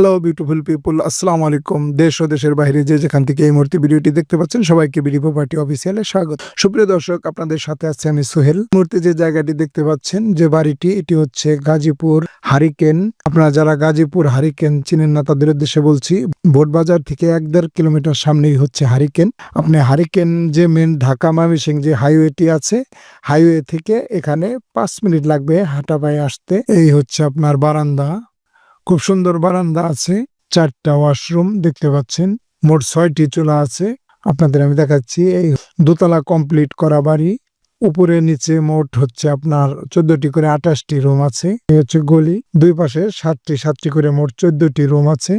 Hello beautiful পিপুল আসসালামু আলাইকুম দেশ ও দেশের বাইরে যে যেখান থেকে এই মুহূর্তে ভিডিওটি দেখতে পাচ্ছেন, সবাইকে বিডি প্রপার্টি অফিসিয়ালে স্বাগত। সুপ্রিয় দর্শক, আপনাদের সাথে আছে আমি সোহেল। মুহূর্তে যে জায়গাটি দেখতে পাচ্ছেন, যে বাড়িটি, এটি হচ্ছে গাজীপুর হারিকেন। আপনারা যারা গাজীপুর হারিকেন চিনেন না, তাদের উদ্দেশ্যে বলছি বোটবাজার থেকে এক দেড় কিলোমিটার সামনেই হচ্ছে হারিকেন। আপনি হারিকেন যে মেন ঢাকা মামিসিং যে হাইওয়েটি আছে হাইওয়ে থেকে এখানে পাঁচ মিনিট লাগবে হাঁটা পায়ে আসতে। এই হচ্ছে আপনার বারান্দা। খুব সুন্দর বারান্দা আছে, চারটা ওয়াশরুম দেখতে পাচ্ছেন, মোট ছয়টি চুলা আছে। আপনাদের আমি দেখাচ্ছি, এই দোতলা কমপ্লিট করা বাড়ি, উপরে নিচে মোট হচ্ছে আপনার চোদ্দটি করে আঠাশটি রুম আছে হচ্ছে গলি, দুই পাশে সাতটি সাতটি করে মোট চোদ্দটি রুম আছে।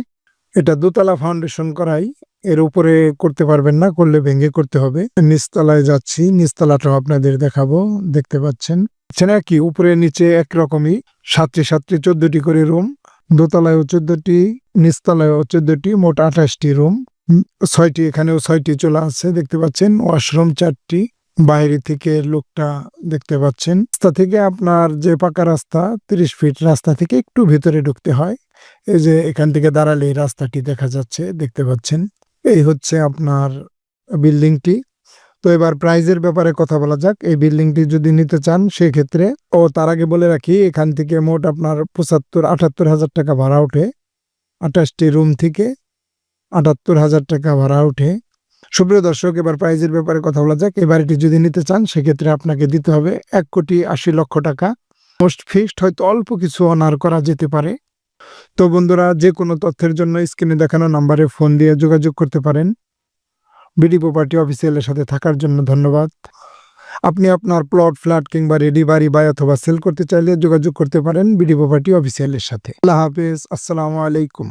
এটা দোতলা ফাউন্ডেশন করাই, এর উপরে করতে পারবেন না, করলে ভেঙে করতে হবে। নিচতলায় যাচ্ছি, নিচতলাটাও আপনাদের দেখাবো, দেখতে পাচ্ছেন। কি, উপরে নিচে একরকমই, সাতটি সাতটি, চোদ্দটি করে রুম দোতলায়ও চোদ্দটি, নিচতলায়ও চোদ্দটি, মোট আঠাশটি রুম। ছয়টি, এখানেও ছয়টি চলে আছে, দেখতে পাচ্ছেন। ওয়াশরুম চারটি, বাইরে থেকে লোকটা দেখতে পাচ্ছেন। রাস্তা থেকে আপনার যে পাকা রাস্তা, তিরিশ ফিট রাস্তা থেকে একটু ভিতরে ঢুকতে হয়। এই যে এখান থেকে দাঁড়ালে রাস্তাটি দেখা যাচ্ছে, দেখতে পাচ্ছেন। এই হচ্ছে আপনার বিল্ডিংটি। তো এবার প্রাইজের ব্যাপারে কথা বলা যাক। এই বিল্ডিংটি যদি নিতে চান, সেক্ষেত্রে, ও তার আগে বলে রাখি, এখান থেকে মোট আপনার পঁচাত্তর, আটাত্তর হাজার টাকা ভাড়া ওঠে। আঠাশটি রুম থেকে আটাত্তর হাজার টাকা ভাড়া ওঠে। সুপ্রিয় দর্শক, এবার প্রাইজের ব্যাপারে কথা বলা যাক। এবার এটি যদি নিতে চান, সেক্ষেত্রে আপনাকে দিতে হবে এক কোটি আশি লক্ষ টাকা। মোস্ট ফিক্সড হয়তো অল্প কিছু অনার করা যেতে পারে। তো বন্ধুরা, যে কোনো তথ্যের জন্য স্ক্রিনে দেখানো নাম্বারে ফোন দিয়ে যোগাযোগ করতে পারেন। বিডি প্রপার্টি অফিসিয়ালের সাথে থাকার জন্য ধন্যবাদ। আপনি আপনার প্লট, ফ্ল্যাট কিংবা রেডি বাড়ি বা অথবা সেল করতে চাইলে যোগাযোগ করতে পারেন বিডি প্রপার্টি অফিসিয়ালের সাথে। আল্লাহ হাফেজ, আসসালামু আলাইকুম।